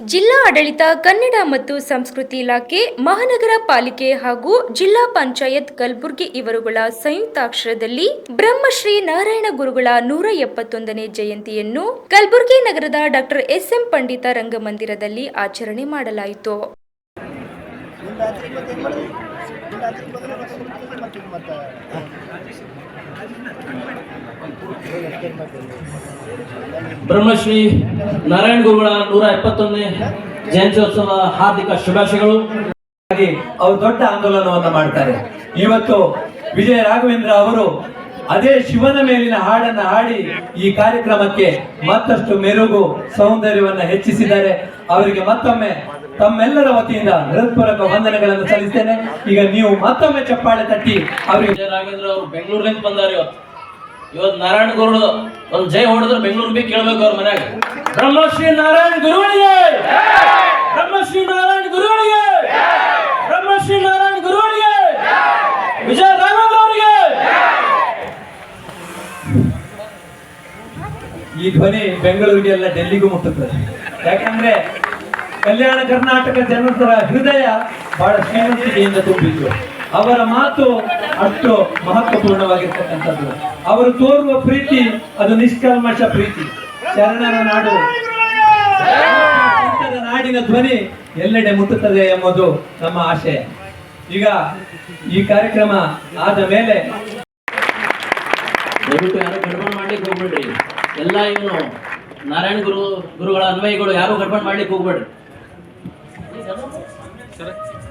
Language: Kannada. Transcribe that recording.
ಜಿಲ್ಲಾ ಆಡಳಿತ, ಕನ್ನಡ ಮತ್ತು ಸಂಸ್ಕೃತಿ ಇಲಾಖೆ, ಮಹಾನಗರ ಪಾಲಿಕೆ ಹಾಗೂ ಜಿಲ್ಲಾ ಪಂಚಾಯತ್ ಕಲಬುರಗಿ ಇವರುಗಳ ಸಂಯುಕ್ತಾಕ್ಷರದಲ್ಲಿ ಬ್ರಹ್ಮಶ್ರೀ ನಾರಾಯಣ ಗುರುಗಳ ನೂರ ಎಪ್ಪತ್ತೊಂದನೇ ಜಯಂತಿಯನ್ನು ಕಲಬುರಗಿ ನಗರದ ಡಾಕ್ಟರ್ ಎಸ್ ಎಂ ಪಂಡಿತ ರಂಗಮಂದಿರದಲ್ಲಿ ಆಚರಣೆ ಮಾಡಲಾಯಿತು. ಬ್ರಹ್ಮಶ್ರೀ ನಾರಾಯಣ ಗುರುಗಳ ನೂರ ಎಪ್ಪತ್ತೊಂದನೇ ಜಯಂತ್ಯೋತ್ಸವ ಹಾರ್ದಿಕ ಶುಭಾಶಯಗಳು. ಅವರು ದೊಡ್ಡ ಆಂದೋಲನವನ್ನ ಮಾಡ್ತಾರೆ. ಇವತ್ತು ವಿಜಯ ರಾಘವೇಂದ್ರ ಅವರು ಅದೇ ಶಿವನ ಮೇಲಿನ ಹಾಡನ್ನ ಹಾಡಿ ಈ ಕಾರ್ಯಕ್ರಮಕ್ಕೆ ಮತ್ತಷ್ಟು ಮೆರುಗು ಸೌಂದರ್ಯವನ್ನ ಹೆಚ್ಚಿಸಿದ್ದಾರೆ. ಅವರಿಗೆ ಮತ್ತೊಮ್ಮೆ ತಮ್ಮೆಲ್ಲರ ವತಿಯಿಂದ ಹೃತ್ಪೂರ್ವಕ ವಂದನೆಗಳನ್ನು ಸಲ್ಲಿಸ್ತೇನೆ. ಈಗ ನೀವು ಮತ್ತೊಮ್ಮೆ ಚಪ್ಪಾಳೆ ತಟ್ಟಿ, ಅವರಿಗೆ ರಾಘವೇಂದ್ರ ಅವರು ಬೆಂಗಳೂರಿನಿಂದ ಬಂದಾರೆ ಇವತ್ತು. ಇವತ್ತು ನಾರಾಯಣ ಗುರುಗಳು ಒಂದು ಜೈ ಹೊಡೆದ್ರೆ ಬೆಂಗಳೂರು ಬಿ ಕೇಳ್ಬೇಕು ಅವ್ರ ಮನ್ಯಾಗ. ಬ್ರಹ್ಮಶ್ರೀ ನಾರಾಯಣ ಗುರುಗಳಿಗೆ ಬ್ರಹ್ಮಶ್ರೀ ನಾರಾಯಣ ಗುರುಗಳಿಗೆ ಬ್ರಹ್ಮಶ್ರೀ ನಾರಾಯಣ ಗುರುಗಳಿಗೆ ವಿಜಯ ರಾಘವೇಂದ್ರ ಅವರಿಗೆ. ಈ ಧ್ವನಿ ಬೆಂಗಳೂರಿಗೆ ಎಲ್ಲ ಡೆಲ್ಲಿಗೂ ಮುಟ್ಟುತ್ತದೆ ಯಾಕಂದ್ರೆ ಕಲ್ಯಾಣ ಕರ್ನಾಟಕ ಜನರ ಹೃದಯ ಬಹಳ ಶ್ರೀಮಂತಿಕೆಯಿಂದ ತುಂಬಿದ್ದು ಅವರ ಮಾತು ಅಷ್ಟು ಮಹತ್ವಪೂರ್ಣವಾಗಿರ್ತಕ್ಕಂಥದ್ದು. ಅವರು ತೋರುವ ಪ್ರೀತಿ, ಅದು ನಿಷ್ಕಲ್ಮಶ ಪ್ರೀತಿ. ಶರಣರ ನಾಡು. ನಾಡಿನ ಧ್ವನಿ ಎಲ್ಲೆಡೆ ಮುಟ್ಟುತ್ತದೆ ಎಂಬುದು ನಮ್ಮ ಆಶಯ ಈಗ ಈ ಕಾರ್ಯಕ್ರಮ ಆದ ಮೇಲೆ ದಯವಿಟ್ಟು ಯಾರು ಗಡ್ಬಡ್ ಮಾಡ್ಲಿಕ್ಕೆ ಹೋಗ್ಬೇಡ್ರಿ. ಎಲ್ಲ ಇವನು ನಾರಾಯಣ ಗುರು, ಗುರುಗಳ ಅನ್ವಯಿಗಳು ಯಾರು ಗಡ್ಬಡ್ ಮಾಡ್ಲಿಕ್ಕೆ ಹೋಗ್ಬೇಡ್ರಿ.